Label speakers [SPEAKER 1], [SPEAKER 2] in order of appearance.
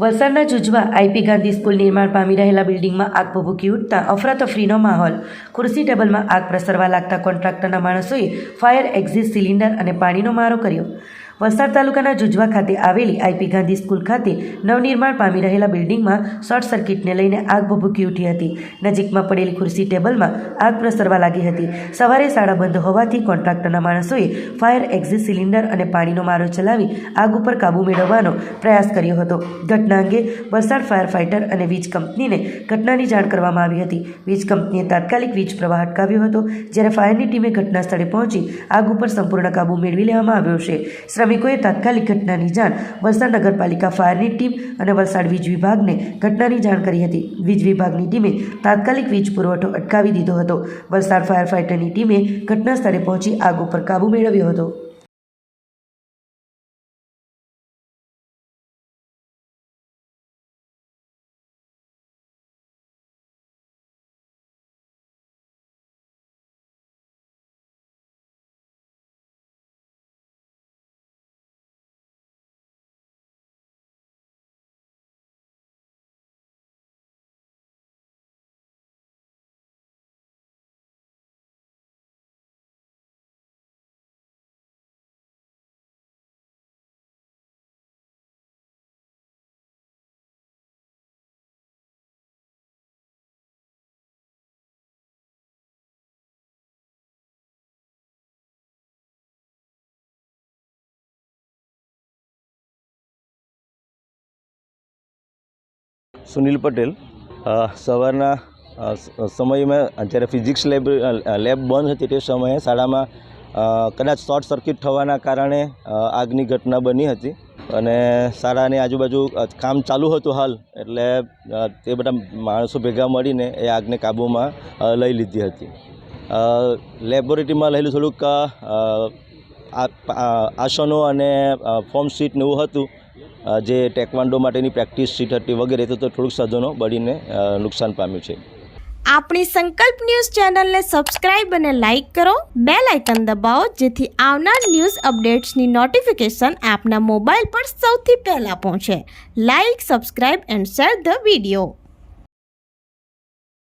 [SPEAKER 1] વલસાડના Jujwa IP Gandhi school નિર્માણ પામી રહેલા બિલ્ડિંગમાં આગ ભભૂકી ઉઠતા અફરાતફરીનો માહોલ. ખુરશી ટેબલમાં આગ પ્રસરવા લાગતા કોન્ટ્રાક્ટરના માણસોએ ફાયર એક્ઝિટ સિલિન્ડર અને પાણીનો મારો કર્યો. વલસાડ તાલુકાના જુજવા ખાતે આવેલી આઈપી ગાંધી સ્કૂલ ખાતે નવનિર્માણ પામી રહેલા બિલ્ડિંગમાં શોર્ટ સર્કિટને લઈને આગ ભભૂકી ઉઠી હતી. નજીકમાં પડેલી ખુરશી ટેબલમાં આગ પ્રસરવા લાગી હતી. સવારે શાળા બંધ હોવાથી કોન્ટ્રાક્ટરના માણસોએ ફાયર એક્ઝિટ સિલિન્ડર અને પાણીનો મારો ચલાવી આગ ઉપર કાબૂ મેળવવાનો પ્રયાસ કર્યો હતો. ઘટના અંગે વલસાડ ફાયર ફાઇટર અને વીજ કંપનીને ઘટનાની જાણ કરવામાં આવી હતી. વીજ કંપનીએ તાત્કાલિક વીજ પ્રવાહ અટકાવ્યો હતો, જ્યારે ફાયરની ટીમે ઘટના સ્થળે પહોંચી આગ ઉપર સંપૂર્ણ કાબૂ મેળવી લેવામાં આવ્યો છે. શ્રમિકોએ તાત્કાલિક ઘટનાની જાણ વલસાડ નગરપાલિકા ફાયરની ટીમ અને વલસાડ વીજ વિભાગને ઘટનાની જાણ કરી હતી. વીજ વિભાગની ટીમે તાત્કાલિક વીજ પુરવઠો અટકાવી દીધો હતો. વલસાડ ફાયર ફાઇટરની ટીમે ઘટના સ્થળે પહોંચી આગ ઉપર કાબૂ મેળવ્યો હતો.
[SPEAKER 2] સુનિલ પટેલ. સવારના સમયમાં જ્યારે ફિઝિક્સ લેબ લેબ બંધ હતી તે સમયે શાળામાં કદાચ શોર્ટ સર્કિટ થવાના કારણે આગની ઘટના બની હતી. અને શાળાની આજુબાજુ કામ ચાલુ હતું હાલ, એટલે તે બધા માણસો ભેગા મળીને એ આગને કાબૂમાં લઈ લીધી હતી. લેબોરેટરીમાં રહેલું થોડુંક આસનો અને ફોર્મ શીટ ને એવું હતું. જે ટેકવાન્ડો માટેની પ્રેક્ટિસ શીટ હતી વગેરે, તો થોડુંક સાધનો બળીને નુકસાન પામ્યું છે.
[SPEAKER 3] આપણી સંકલ્પ ન્યૂઝ ચેનલને સબસ્ક્રાઇબ અને લાઇક કરો. બે લાઇકન દબાવો, જેથી આવનાર ન્યૂઝ અપડેટ્સની નોટિફિકેશન આપના મોબાઈલ પર સૌથી પહેલાં પહોંચે. Like, subscribe and share the video.